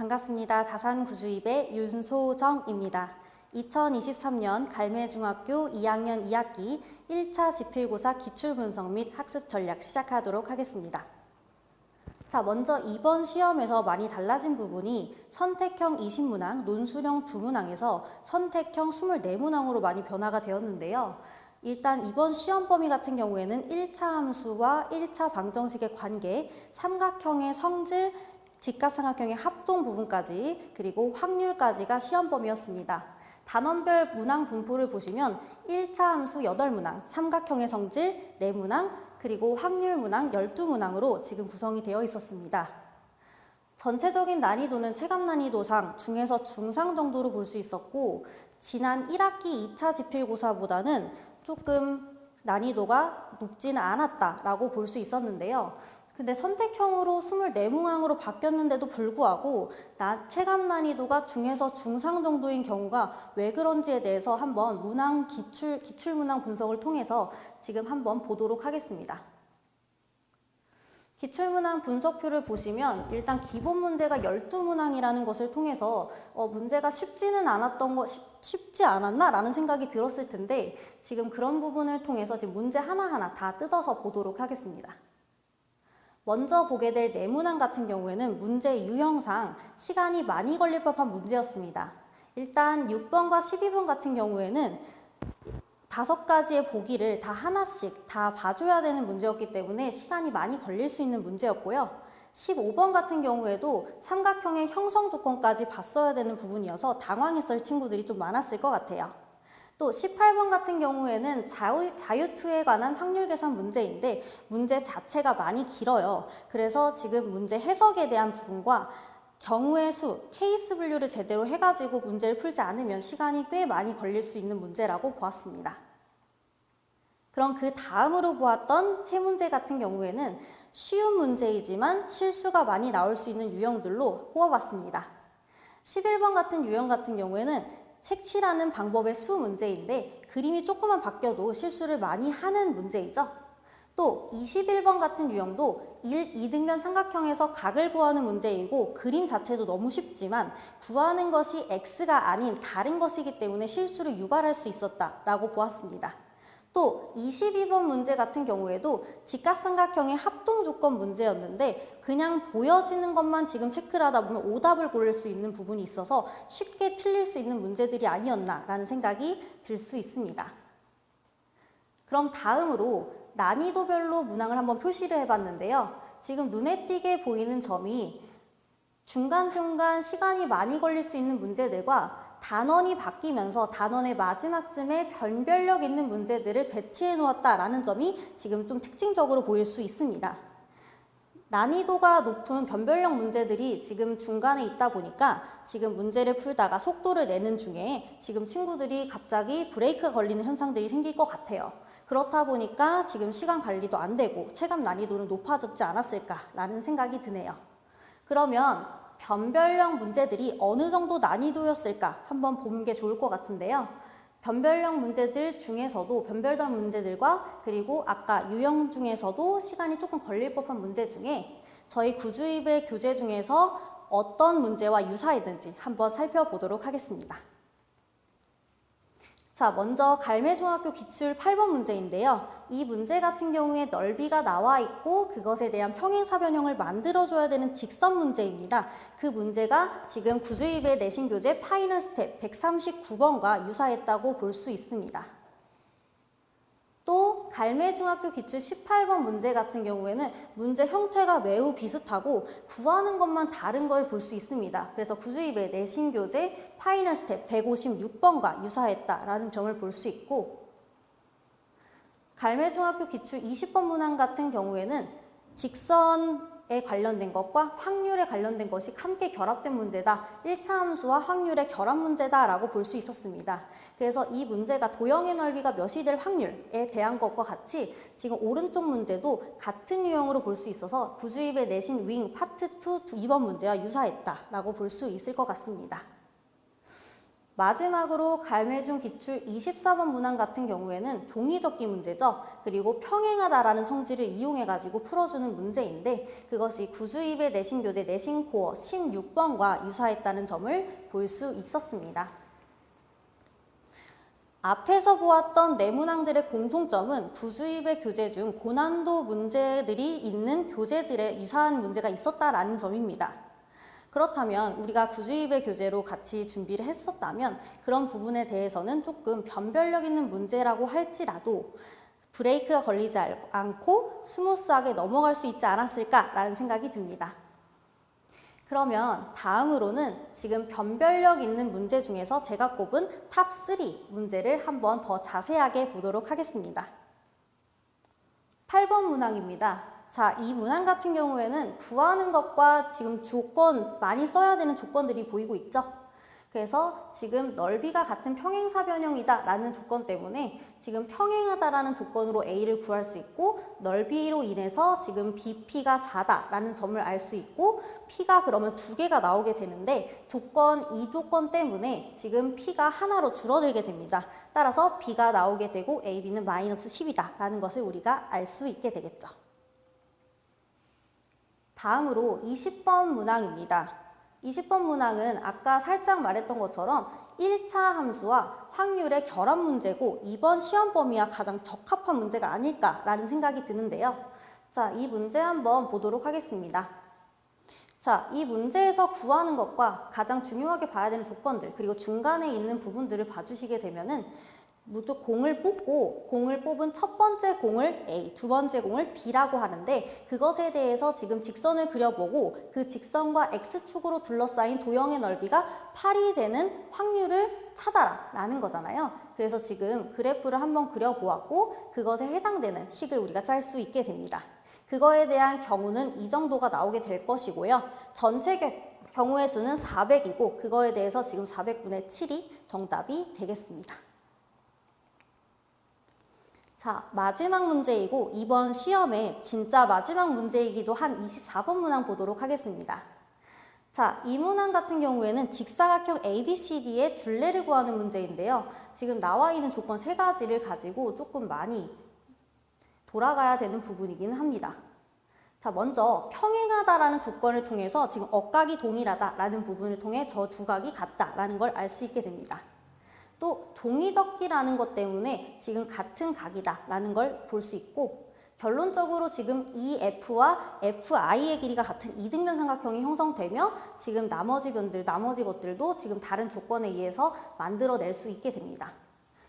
반갑습니다. 다산 구주입의 윤소정입니다. 2023년 갈매중학교 2학년 2학기 1차 지필고사 기출분석 및 학습 전략 시작하도록 하겠습니다. 자, 먼저 이번 시험에서 많이 달라진 부분이 선택형 20문항, 논술형 2문항에서 선택형 24문항으로 많이 변화가 되었는데요. 일단 이번 시험 범위 같은 경우에는 1차 함수와 1차 방정식의 관계, 삼각형의 성질, 직각삼각형의 합동 부분까지 그리고 확률까지가 시험 범위였습니다. 단원별 문항 분포를 보시면 1차 함수 8문항, 삼각형의 성질 4문항, 그리고 확률 문항 12문항으로 지금 구성이 되어 있었습니다. 전체적인 난이도는 체감 난이도상 중에서 중상 정도로 볼 수 있었고 지난 1학기 2차 지필고사보다는 조금 난이도가 높지는 않았다라고 볼 수 있었는데요. 근데 선택형으로 24문항으로 바뀌었는데도 불구하고 나, 체감 난이도가 중에서 중상 정도인 경우가 왜 그런지에 대해서 한번 문항 기출, 기출 문항 분석을 통해서 지금 한번 보도록 하겠습니다. 기출문항 분석표를 보시면 일단 기본 문제가 12문항이라는 것을 통해서 어, 문제가 쉽지는 않았던 거 쉽, 쉽지 않았나? 라는 생각이 들었을 텐데 지금 그런 부분을 통해서 지금 문제 하나하나 다 뜯어서 보도록 하겠습니다. 먼저 보게 될 네문항 같은 경우에는 문제 유형상 시간이 많이 걸릴 법한 문제였습니다. 일단 6번과 12번 같은 경우에는 다섯 가지의 보기를 다 하나씩 다 봐줘야 되는 문제였기 때문에 시간이 많이 걸릴 수 있는 문제였고요. 15번 같은 경우에도 삼각형의 형성 조건까지 봤어야 되는 부분이어서 당황했을 친구들이 좀 많았을 것 같아요. 또 18번 같은 경우에는 자유, 자유투에 관한 확률 계산 문제인데 문제 자체가 많이 길어요. 그래서 지금 문제 해석에 대한 부분과 경우의 수, 케이스 분류를 제대로 해가지고 문제를 풀지 않으면 시간이 꽤 많이 걸릴 수 있는 문제라고 보았습니다. 그럼 그 다음으로 보았던 세 문제 같은 경우에는 쉬운 문제이지만 실수가 많이 나올 수 있는 유형들로 뽑아봤습니다. 11번 같은 유형 같은 경우에는 색칠하는 방법의 수 문제인데 그림이 조금만 바뀌어도 실수를 많이 하는 문제이죠. 또 21번 같은 유형도 1, 2등변 삼각형에서 각을 구하는 문제이고 그림 자체도 너무 쉽지만 구하는 것이 x가 아닌 다른 것이기 때문에 실수를 유발할 수 있었다라고 보았습니다. 또 22번 문제 같은 경우에도 직각삼각형의 합동 조건 문제였는데 그냥 보여지는 것만 지금 체크를 하다 보면 오답을 고를 수 있는 부분이 있어서 쉽게 틀릴 수 있는 문제들이 아니었나라는 생각이 들 수 있습니다. 그럼 다음으로 난이도별로 문항을 한번 표시를 해봤는데요. 지금 눈에 띄게 보이는 점이 중간중간 시간이 많이 걸릴 수 있는 문제들과 단원이 바뀌면서 단원의 마지막쯤에 변별력 있는 문제들을 배치해 놓았다라는 점이 지금 좀 특징적으로 보일 수 있습니다. 난이도가 높은 변별력 문제들이 지금 중간에 있다 보니까 지금 문제를 풀다가 속도를 내는 중에 지금 친구들이 갑자기 브레이크 걸리는 현상들이 생길 것 같아요. 그렇다 보니까 지금 시간 관리도 안 되고 체감 난이도는 높아졌지 않았을까라는 생각이 드네요. 그러면 변별력 문제들이 어느 정도 난이도였을까 한번 보는 게 좋을 것 같은데요. 변별력 문제들 중에서도 변별단 문제들과 그리고 아까 유형 중에서도 시간이 조금 걸릴 법한 문제 중에 저희 구주입의 교재 중에서 어떤 문제와 유사했는지 한번 살펴보도록 하겠습니다. 자, 먼저 갈매중학교 기출 8번 문제인데요. 이 문제 같은 경우에 넓이가 나와 있고 그것에 대한 평행사변형을 만들어줘야 되는 직선 문제입니다. 그 문제가 지금 구주입의 내신 교재 파이널 스텝 139번과 유사했다고 볼 수 있습니다. 또 갈매중학교 기출 18번 문제 같은 경우에는 문제 형태가 매우 비슷하고 구하는 것만 다른 걸 볼 수 있습니다. 그래서 구주입의 내신 교재 파이널 스텝 156번과 유사했다라는 점을 볼 수 있고 갈매중학교 기출 20번 문항 같은 경우에는 직선 에 관련된 것과 확률에 관련된 것이 함께 결합된 문제다. 1차 함수와 확률의 결합 문제다라고 볼 수 있었습니다. 그래서 이 문제가 도형의 넓이가 몇이 될 확률에 대한 것과 같이 지금 오른쪽 문제도 같은 유형으로 볼 수 있어서 구주입의 내신 윙 파트 2 2번 문제와 유사했다라고 볼 수 있을 것 같습니다. 마지막으로 갈매중 기출 24번 문항 같은 경우에는 종이 접기 문제죠. 그리고 평행하다라는 성질을 이용해가지고 풀어주는 문제인데 그것이 구주입의 내신교대 내신코어 16번과 유사했다는 점을 볼 수 있었습니다. 앞에서 보았던 내문항들의 공통점은 구주입의 교재 중 고난도 문제들이 있는 교재들에 유사한 문제가 있었다라는 점입니다. 그렇다면 우리가 구주입의 교재로 같이 준비를 했었다면 그런 부분에 대해서는 조금 변별력 있는 문제라고 할지라도 브레이크가 걸리지 않고 스무스하게 넘어갈 수 있지 않았을까라는 생각이 듭니다. 그러면 다음으로는 지금 변별력 있는 문제 중에서 제가 꼽은 탑3 문제를 한번 더 자세하게 보도록 하겠습니다. 8번 문항입니다. 자, 이 문항 같은 경우에는 구하는 것과 지금 조건, 많이 써야 되는 조건들이 보이고 있죠? 그래서 지금 넓이가 같은 평행사변형이다 라는 조건 때문에 지금 평행하다라는 조건으로 A를 구할 수 있고 넓이로 인해서 지금 BP가 4다 라는 점을 알 수 있고 P가 그러면 두 개가 나오게 되는데 조건, 이 조건 때문에 지금 P가 하나로 줄어들게 됩니다. 따라서 B가 나오게 되고 AB는 마이너스 10이다 라는 것을 우리가 알 수 있게 되겠죠. 다음으로 20번 문항입니다. 20번 문항은 아까 살짝 말했던 것처럼 1차 함수와 확률의 결합 문제고 이번 시험 범위와 가장 적합한 문제가 아닐까라는 생각이 드는데요. 자, 이 문제 한번 보도록 하겠습니다. 자, 이 문제에서 구하는 것과 가장 중요하게 봐야 되는 조건들, 그리고 중간에 있는 부분들을 봐주시게 되면은 모두 공을 뽑고 공을 뽑은 첫 번째 공을 A, 두 번째 공을 B라고 하는데 그것에 대해서 지금 직선을 그려보고 그 직선과 X축으로 둘러싸인 도형의 넓이가 8이 되는 확률을 찾아라 라는 거잖아요. 그래서 지금 그래프를 한번 그려보았고 그것에 해당되는 식을 우리가 짤 수 있게 됩니다. 그거에 대한 경우는 이 정도가 나오게 될 것이고요. 전체 경우의 수는 400이고 그거에 대해서 지금 400분의 7이 정답이 되겠습니다. 자, 마지막 문제이고 이번 시험에 진짜 마지막 문제이기도 한 24번 문항 보도록 하겠습니다. 자, 이 문항 같은 경우에는 직사각형 ABCD의 둘레를 구하는 문제인데요. 지금 나와 있는 조건 세 가지를 가지고 조금 많이 돌아가야 되는 부분이기는 합니다. 자, 먼저 평행하다라는 조건을 통해서 지금 억각이 동일하다라는 부분을 통해 저 두 각이 같다라는 걸 알 수 있게 됩니다. 또 종이접기라는 것 때문에 지금 같은 각이다라는 걸 볼 수 있고 결론적으로 지금 EF와 FI의 길이가 같은 이등변 삼각형이 형성되며 지금 나머지 변들, 나머지 것들도 지금 다른 조건에 의해서 만들어낼 수 있게 됩니다.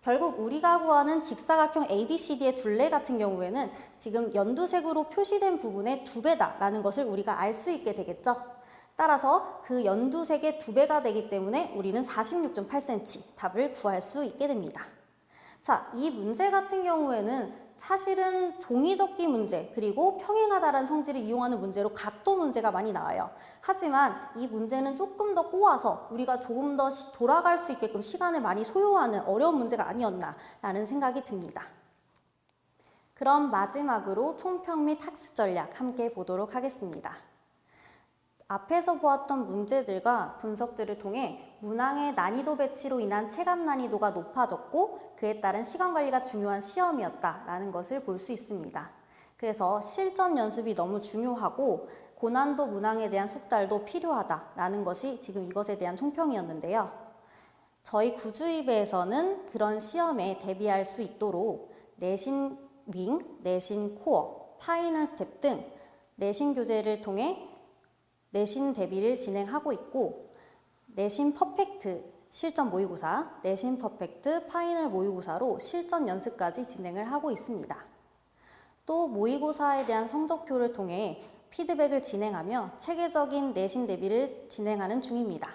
결국 우리가 구하는 직사각형 ABCD의 둘레 같은 경우에는 지금 연두색으로 표시된 부분의 두 배다라는 것을 우리가 알 수 있게 되겠죠. 따라서 그 연두색의 두 배가 되기 때문에 우리는 46.8cm 답을 구할 수 있게 됩니다. 자, 이 문제 같은 경우에는 사실은 종이 접기 문제 그리고 평행하다라는 성질을 이용하는 문제로 각도 문제가 많이 나와요. 하지만 이 문제는 조금 더 꼬아서 우리가 조금 더 돌아갈 수 있게끔 시간을 많이 소요하는 어려운 문제가 아니었나라는 생각이 듭니다. 그럼 마지막으로 총평 및 학습 전략 함께 보도록 하겠습니다. 앞에서 보았던 문제들과 분석들을 통해 문항의 난이도 배치로 인한 체감 난이도가 높아졌고 그에 따른 시간 관리가 중요한 시험이었다라는 것을 볼 수 있습니다. 그래서 실전 연습이 너무 중요하고 고난도 문항에 대한 숙달도 필요하다라는 것이 지금 이것에 대한 총평이었는데요. 저희 구주입에서는 그런 시험에 대비할 수 있도록 내신 윙, 내신 코어, 파이널 스텝 등 내신 교재를 통해 내신 대비를 진행하고 있고 내신 퍼펙트 실전 모의고사, 내신 퍼펙트 파이널 모의고사로 실전 연습까지 진행을 하고 있습니다. 또 모의고사에 대한 성적표를 통해 피드백을 진행하며 체계적인 내신 대비를 진행하는 중입니다.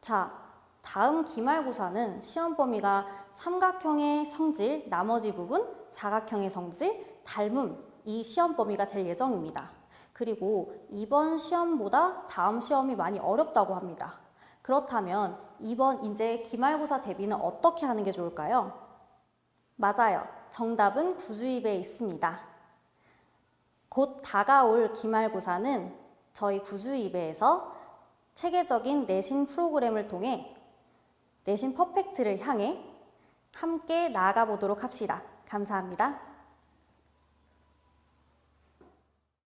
자, 다음 기말고사는 시험 범위가 삼각형의 성질, 나머지 부분, 사각형의 성질, 닮음, 이 시험 범위가 될 예정입니다. 그리고 이번 시험보다 다음 시험이 많이 어렵다고 합니다. 그렇다면 이번 이제 기말고사 대비는 어떻게 하는 게 좋을까요? 맞아요. 정답은 구주입에 있습니다. 곧 다가올 기말고사는 저희 구주입에서 체계적인 내신 프로그램을 통해 내신 퍼펙트를 향해 함께 나아가 보도록 합시다. 감사합니다.